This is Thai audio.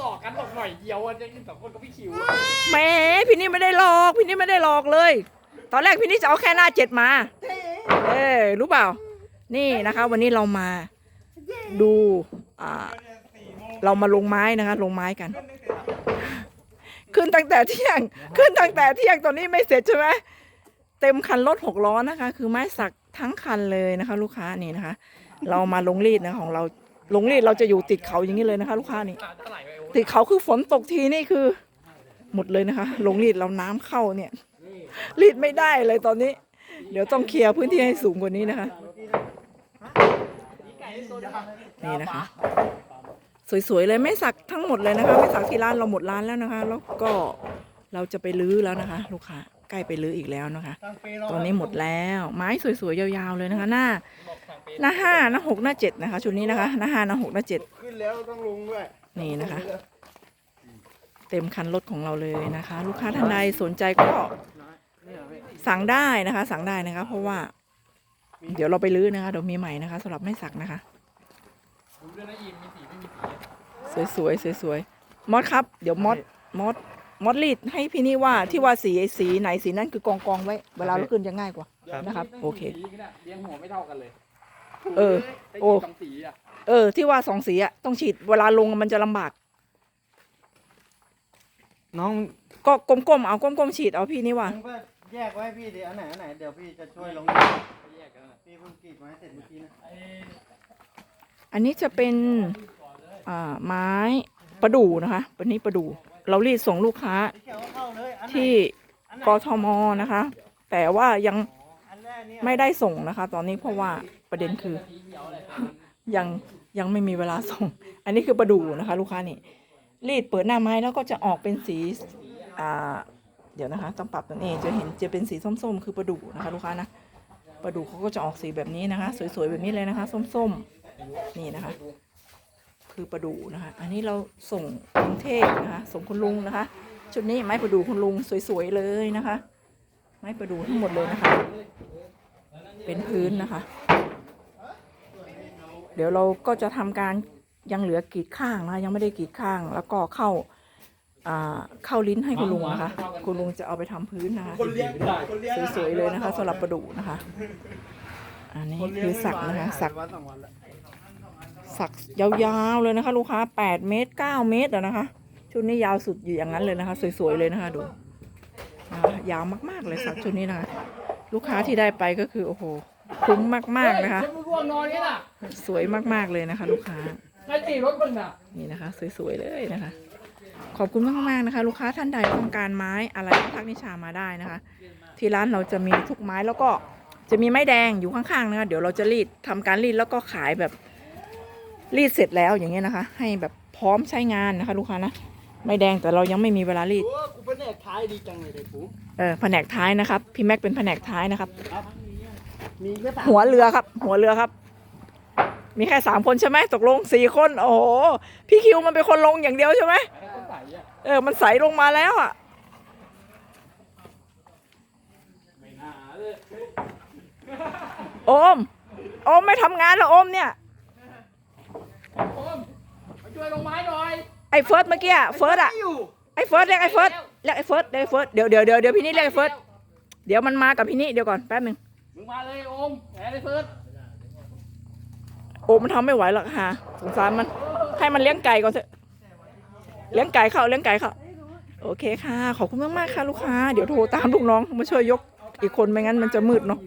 หลอกกันหลอกหน่อยเดียวอะจะกินสองคนกับพี่คิวแหมพี่นี่ไม่ได้หลอก พี่นี่ไม่ได้หลอกเลย ตอนแรกพี่นี่จะเอาแค่หน้าเจ็ดมา เออรู้เปล่า นี่นะคะ วันนี้เรามาดูอ่าเรามาลงไม้นะคะ ลงไม้กัน ขึ้นตั้งแต่เที่ยง ขึ้นตั้งแต่เที่ยงตอนนี้ไม่เสร็จใช่ไหมเต็มคันรถหกล้อนะคะ คือไม้สักทั้งคันเลยนะคะ ลูกค้านี่นะคะ เรามาลงรีดนะของเราลงรีดเราจะอยู่ติดเขาอย่างนี้เลยนะคะ ลูกค้านี่เท่าไหร่ไป ติเขาคือฝนตกทีนี่คือ หมดเลยนะคะลงรีดเราน้ำเข้าเนี่ย รีดไม่ได้เลยตอนนี้ เดี๋ยวต้องเคลียร์พื้นที่ให้สูงกว่านี้นะคะ นี่นะคะ สวยๆเลยไม่สักทั้งหมดเลยนะคะไม่สักที่ร้านเราหมดร้านแล้วนะคะ แล้วก็เราจะไปลื้อแล้วนะคะ ลูกค้าใกล้ไปลื้ออีกแล้วนะคะ ตอนนี้หมดแล้วไม้สวยๆยาวๆเลยนะคะ หน้าหน้าห้าหน้าหกหน้าเจ็ดนะคะ ชุดนี้นะคะ หน้าห้าหน้าหกหน้าเจ็ดขึ้นแล้วต้องลงด้วย นี่นะคะ เต็มคันรถของเราเลยนะคะ ลูกค้าท่านใดสนใจก็สั่งได้นะคะ สั่งได้นะคะ เพราะว่า เดี๋ยวเราไปลื้อนะคะเดี๋ยวมีใหม่นะคะสำหรับไม่สักนะคะดูด้วยนะยิมมีสีไม่มีสีสวยๆสวยๆมอดครับ เดี๋ยวมอดมอดมอดรีดให้พี่นี่ว่าที่ว่าสีไอ้สีไหนสีนั่นคือกองกองๆไว้ เวลาเราขึ้นจะง่ายกว่านะครับ โอเคสีนี่ยเลี้ยงหัวไม่เท่ากันเลย เออได้โอ้สองสีอะ เออ ที่ว่าสองสีอะต้องฉีดเวลาลงมันจะลำบาก น้องก็ก้มๆเอาก้มๆฉีดเอาพี่นี่ว่ามึงก็แยกไว้พี่เดี๋ยวอันไหนอันไหนเดี๋ยวพี่จะช่วยลงแยกกันนะพี่เพิ่งกรีดไม้เสร็จเมื่อกี้นะไอ้อันนี้จะเป็นอ่าไม้ประดู่นะคะวันนี้ประดู่เรารีดส่งลูกค้าพี่เขียวเอาเข้าเลยอันไหนที่อันไหนกทมนะคะ แต่ว่ายังอันแรกเนี่ยไม่ได้ส่งนะคะ ตอนนี้เพราะว่าประเด็นคือ สีเขียวเลย ยังยังไม่มีเวลาส่ง อันนี้คือประดูนะคะ ลูกค้านี่รีดเปิดหน้าไม้แล้วก็จะออกเป็นสีอ่าเดี๋ยวนะคะ ต้องปรับตัวเองจะเห็นจะเป็นสีส้มๆ คือประดูนะคะ ลูกค้านะประดูเขาก็จะออกสีแบบนี้นะคะ สวยๆแบบนี้เลยนะคะ ส้มๆนี่นะคะ คือประดูนะคะ อันนี้เราส่งกรุงเทพนะคะส่งคุณลุงนะคะ ชุดนี้ไม้ประดูคุณลุงสวยๆเลยนะคะ ไม้ประดูทั้งหมดเลยนะคะ เป็นพื้นนะคะ เดี๋ยวเราก็จะทำการยังเหลือกรีดข้างนะคะยังไม่ได้กรีดข้าง แล้วก็เข้าเข้าลิ้นให้คุณลุงนะคะ คุณลุงจะเอาไปทำพื้นนะคะสวยๆเลยนะคะสำหรับประดูนะคะ อันนี้คือสักนะคะสักสักยาวๆเลยนะคะ ลูกค้า8เมตร9เมตรอะนะคะชุดนี้ยาวสุดอยู่อย่างนั้นเลยนะคะ สวยๆเลยนะคะดูยาวมากๆเลยสักชุดนี้นะคะ ลูกค้าที่ได้ไปก็คือโอ้โห คุ้มมากๆนะคะฉันไม่ร่วงนอนนี่น่ะสวยมากๆเลยนะคะ ลูกค้าใครตีรถมึงน่ะนี่นะคะ สวยๆเลยนะคะ ขอบคุณมากๆนะคะ ลูกค้าท่านใดต้องการไม้อะไรก็ทักนิชามาได้นะคะ ที่ร้านเราจะมีทุกไม้แล้วก็จะมีไม้แดงอยู่ข้างๆนะคะเดี๋ยวเราจะรีดทำการรีดแล้วก็ขายแบบรีดเสร็จแล้วอย่างเงี้ยนะคะ ให้แบบพร้อมใช้งานนะคะ ลูกค้านะไม้แดงแต่เรายังไม่มีเวลารีดโอ้กูเป็นเอกท้ายดีจังเลยเลยปุ๊เออแผนกท้ายนะครับ พี่แม็กเป็นแผนกท้ายนะครับ มีแค่สามหัวเรือครับ หัวเรือครับ มีแค่สามคนใช่ไหมตกลงสี่คน โอ้โหพี่คิวมันเป็นคนลงอย่างเดียวใช่ไหมไอ้คนใส่อะเออ มันใสลงมาแล้วอะไม่น่าเลยโอม โอมไม่ทำงานแล้วโอมเนี่ย โอมมาช่วยลงไม้หน่อย ไอ้เฟิร์สเมื่อกี้อะเฟิร์สอะไม่อยู่ไอ้เฟิร์สเรียกไอ้เฟิร์สเรียกไอ้เฟิร์สเรียกไอ้เฟิร์สเดี๋ยวเดี๋ยวเดี๋ยวเดี๋ยวพี่นี่เรียกไอ้เฟิร์สเดี๋ยวมันมากับพี่นี่เดี๋ยวก่อนแป๊บหนึง มึงมาเลยโอมแหมเลยเฟิร์สโอมมันทำไม่ไหวหรอกฮะสงสารมันให้มันเลี้ยงไก่ก่อนเถอะเลี้ยงไก่เข้าเลี้ยงไก่เข้าโอเคค่ะ ขอบคุณมากๆค่ะลูกค้า เดี๋ยวโทรตามลูกน้องมาช่วยยกอีกคนไม่งั้นมันจะมืดเนาะ